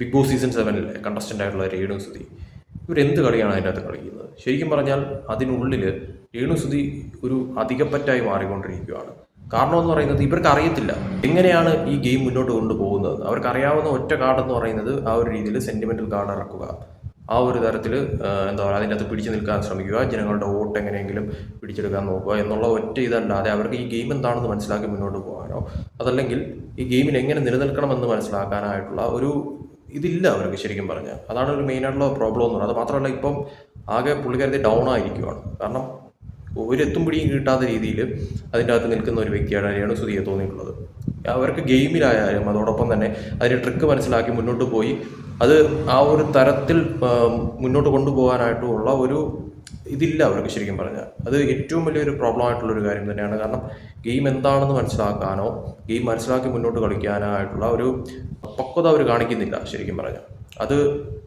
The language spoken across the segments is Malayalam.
ബിഗ് ബോസ് സീസൺ സെവനിലെ കണ്ടസ്റ്റന്റ് ആയിട്ടുള്ള രേണു സുധി. ഇവരെന്ത് കളിയാണ് അതിന്റെ അകത്ത് കളിക്കുന്നത്? ശരിക്കും പറഞ്ഞാൽ അതിനുള്ളിൽ രേണു സുധി ഒരു അധികപ്പറ്റായി മാറിക്കൊണ്ടിരിക്കുകയാണ്. കാരണം എന്ന് പറയുന്നത് ഇവർക്ക് അറിയത്തില്ല എങ്ങനെയാണ് ഈ ഗെയിം മുന്നോട്ട് കൊണ്ടുപോകുന്നത്. അവർക്ക് അറിയാവുന്ന ഒറ്റ കാർഡ് എന്ന് പറയുന്നത് ആ ഒരു രീതിയിൽ സെന്റിമെന്റൽ കാർഡ് ഇറക്കുക. ആ ഒരു തരത്തിൽ എന്താ പറയുക അതിന്റെ അകത്ത് പിടിച്ചു നിൽക്കാൻ ശ്രമിക്കുക ജനങ്ങളുടെ വോട്ട് എങ്ങനെയെങ്കിലും പിടിച്ചെടുക്കാൻ നോക്കുക എന്നുള്ള ഒറ്റ ഇതല്ലാതെ അവർക്ക് ഈ ഗെയിം എന്താണെന്ന് മനസ്സിലാക്കി മുന്നോട്ട് പോകാനോ അതല്ലെങ്കിൽ ഈ ഗെയിമിൽ എങ്ങനെ നിലനിൽക്കണമെന്ന് മനസ്സിലാക്കാനായിട്ടുള്ള ഒരു ഇതില്ല അവർക്ക് ശരിക്കും പറഞ്ഞാൽ അതാണ് ഒരു മെയിനായിട്ടുള്ള പ്രോബ്ലം എന്ന് പറയുന്നത്. അത് മാത്രമല്ല ഇപ്പം ആകെ പുള്ളിക്കാരത്തെ ഡൗൺ ആയിരിക്കുവാണ്. കാരണം ഒരെത്തും പിടിയും കിട്ടാത്ത രീതിയിൽ അതിന്റെ അകത്ത് നിൽക്കുന്ന ഒരു വ്യക്തിയാണ് രേണു സുധിയെ തോന്നിയിട്ടുള്ളത്. അവർക്ക് ഗെയിമിലായാലും അതോടൊപ്പം തന്നെ അതിന്റെ ട്രിക്ക് മനസ്സിലാക്കി മുന്നോട്ട് പോയി. അത് ആ ഒരു തരത്തിൽ മുന്നോട്ട് കൊണ്ടുപോകാനായിട്ടുള്ള ഒരു ഇതില്ല അവർക്ക് ശരിക്കും പറഞ്ഞാൽ. അത് ഏറ്റവും വലിയൊരു പ്രോബ്ലം ആയിട്ടുള്ളൊരു കാര്യം തന്നെയാണ്. കാരണം ഗെയിം എന്താണെന്ന് മനസ്സിലാക്കാനോ ഗെയിം മനസ്സിലാക്കി മുന്നോട്ട് കളിക്കാനായിട്ടുള്ള ഒരു പക്വത അവർ കാണിക്കുന്നില്ല ശരിക്കും പറഞ്ഞാൽ. അത്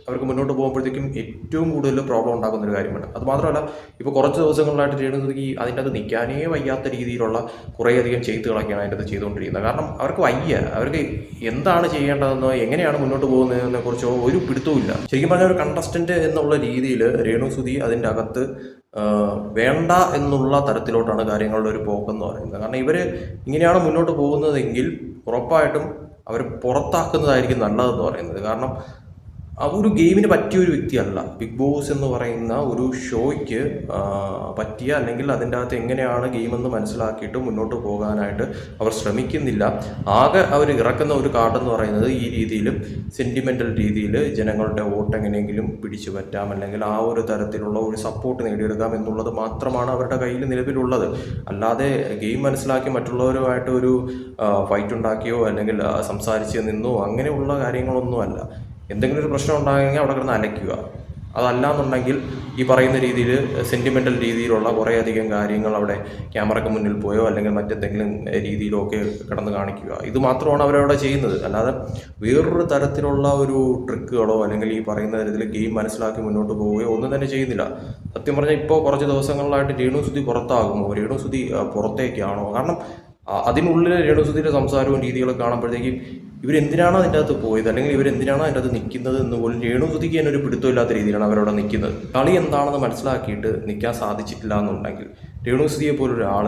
അവർക്ക് മുന്നോട്ട് പോകുമ്പോഴത്തേക്കും ഏറ്റവും കൂടുതൽ പ്രോബ്ലം ഉണ്ടാക്കുന്ന ഒരു കാര്യമാണ്. അത് മാത്രമല്ല ഇപ്പോൾ കുറച്ച് ദിവസങ്ങളിലായിട്ട് ഈ അതിന്റെ അത് നിൽക്കാനേ വയ്യാത്ത രീതിയിലുള്ള കുറേയധികം ചെയ്തുകളൊക്കെയാണ് അതിന്റെ അത് ചെയ്തുകൊണ്ടിരിക്കുന്നത്. കാരണം അവർക്ക് വയ്യ. അവർക്ക് എന്താണ് ചെയ്യേണ്ടതെന്നോ എങ്ങനെയാണ് മുന്നോട്ട് പോകുന്നതിനെ കുറിച്ചോ ഒരു പിടുത്തവുമില്ല ശരിക്കും പറഞ്ഞാൽ ഒരു കണ്ടസ്റ്റന്റ് എന്നുള്ള രീതിയിൽ രേണുസുതി അതിന്റെ അകത്ത് വേണ്ട എന്നുള്ള തരത്തിലോട്ടാണ് കാര്യങ്ങളുടെ ഒരു പോക്കെന്ന് പറയുന്നത്. കാരണം ഇവർ ഇങ്ങനെയാണ് മുന്നോട്ട് പോകുന്നതെങ്കിൽ ഉറപ്പായിട്ടും അവർ പുറത്താക്കുന്നതായിരിക്കും നല്ലതെന്ന് പറയുന്നത്. കാരണം ആ ഒരു ഗെയിമിന് പറ്റിയ ഒരു വ്യക്തിയല്ല. ബിഗ് ബോസ് എന്ന് പറയുന്ന ഒരു ഷോയ്ക്ക് പറ്റിയ അല്ലെങ്കിൽ അതിന്റെ അകത്ത് എങ്ങനെയാണ് ഗെയിമെന്ന് മനസ്സിലാക്കിയിട്ട് മുന്നോട്ട് പോകാനായിട്ട് അവർ ശ്രമിക്കുന്നില്ല. ആകെ അവർ ഇറക്കുന്ന ഒരു കാർഡെന്ന് പറയുന്നത് ഈ രീതിയിൽ സെന്റിമെന്റൽ രീതിയിൽ ജനങ്ങളുടെ വോട്ട് എങ്ങനെയെങ്കിലും പിടിച്ചു പറ്റാം അല്ലെങ്കിൽ ആ ഒരു തരത്തിലുള്ള ഒരു സപ്പോർട്ട് നേടിയെടുക്കാം എന്നുള്ളത് മാത്രമാണ് അവരുടെ കയ്യിൽ നിലവിലുള്ളത്. അല്ലാതെ ഗെയിം മനസ്സിലാക്കി മറ്റുള്ളവരുമായിട്ട് ഒരു ഫൈറ്റ് ഉണ്ടാക്കിയോ അല്ലെങ്കിൽ സംസാരിച്ച് നിന്നോ അങ്ങനെയുള്ള കാര്യങ്ങളൊന്നുമല്ല. എന്തെങ്കിലും ഒരു പ്രശ്നം ഉണ്ടാകുമെങ്കിൽ അവിടെ കിടന്ന് അലയ്ക്കുക. അതല്ല എന്നുണ്ടെങ്കിൽ ഈ പറയുന്ന രീതിയിൽ സെന്റിമെന്റൽ രീതിയിലുള്ള കുറേയധികം കാര്യങ്ങൾ അവിടെ ക്യാമറയ്ക്ക് മുന്നിൽ പോയോ അല്ലെങ്കിൽ മറ്റെന്തെങ്കിലും രീതിയിലോ ഒക്കെ കിടന്ന് കാണിക്കുക. ഇത് മാത്രമാണ് അവരവിടെ ചെയ്യുന്നത്. അല്ലാതെ വേറൊരു തരത്തിലുള്ള ഒരു ട്രിക്കുകളോ അല്ലെങ്കിൽ ഈ പറയുന്ന തരത്തിൽ ഗെയിം മനസ്സിലാക്കി മുന്നോട്ട് പോവുകയോ ഒന്നും തന്നെ ചെയ്യുന്നില്ല. സത്യം പറഞ്ഞാൽ ഇപ്പോൾ കുറച്ച് ദിവസങ്ങളിലായിട്ട് രേണു സുധി പുറത്താകുമോ രേണു ആ, പുറത്തേക്കാണോ? കാരണം അതിനുള്ളിൽ രേണുസുതിയുടെ സംസാരവും രീതികളും കാണുമ്പോഴത്തേക്കും ഇവരെന്തിനാണ് അതിന്റെ അകത്ത് പോയത്? അല്ലെങ്കിൽ ഇവരെന്തിനാണ് അതിന്റെ അകത്ത് നിൽക്കുന്നത് എന്ന് പോലും രേണുസുധിക്ക് തന്നെ ഒരു പിടുത്തമില്ലാത്ത രീതിയിലാണ് അവരവിടെ നിൽക്കുന്നത്. കളി എന്താണെന്ന് മനസ്സിലാക്കിയിട്ട് നിൽക്കാൻ സാധിച്ചിട്ടില്ല എന്നുണ്ടെങ്കിൽ രേണുസുധിയെ പോലൊരാൾ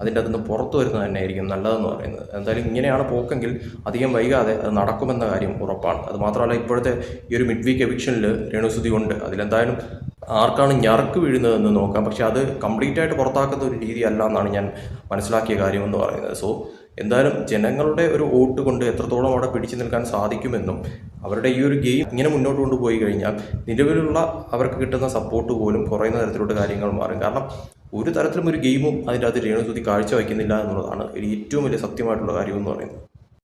അതിന്റെ അകത്തുനിന്ന് പുറത്തു വരുന്നത് തന്നെയായിരിക്കും നല്ലതെന്ന് പറയുന്നത്. എന്തായാലും ഇങ്ങനെയാണ് പോക്കെങ്കിൽ അധികം വൈകാതെ അത് നടക്കുമെന്ന കാര്യം ഉറപ്പാണ്. അത് മാത്രമല്ല ഇപ്പോഴത്തെ ഈ ഒരു മിഡ് വീക്ക് എവിക്ഷനിൽ രേണുസുതി ഉണ്ട്. അതിലെന്തായാലും ആർക്കാണ് ഞറക്ക് വീഴുന്നതെന്ന് നോക്കാം. പക്ഷെ അത് കംപ്ലീറ്റ് ആയിട്ട് പുറത്താക്കുന്ന ഒരു രീതി അല്ല എന്നാണ് ഞാൻ മനസ്സിലാക്കിയ കാര്യമെന്ന് പറയുന്നത്. സോ എന്തായാലും ജനങ്ങളുടെ ഒരു വോട്ട് കൊണ്ട് എത്രത്തോളം അവിടെ പിടിച്ചു നിൽക്കാൻ സാധിക്കുമെന്നും അവരുടെ ഈ ഒരു ഗെയിം ഇങ്ങനെ മുന്നോട്ട് കൊണ്ടുപോയി കഴിഞ്ഞാൽ നിലവിലുള്ള അവർക്ക് കിട്ടുന്ന സപ്പോർട്ട് പോലും കുറയുന്ന തരത്തിലുള്ള കാര്യങ്ങൾ മാറും. കാരണം ഒരു തരത്തിലും ഒരു ഗെയിമും അതിന്റെ അകത്ത് രേണുസുതി കാഴ്ചവെക്കുന്നില്ല എന്നുള്ളതാണ് ഏറ്റവും വലിയ സത്യമായിട്ടുള്ള കാര്യം എന്ന് പറയുന്നത്.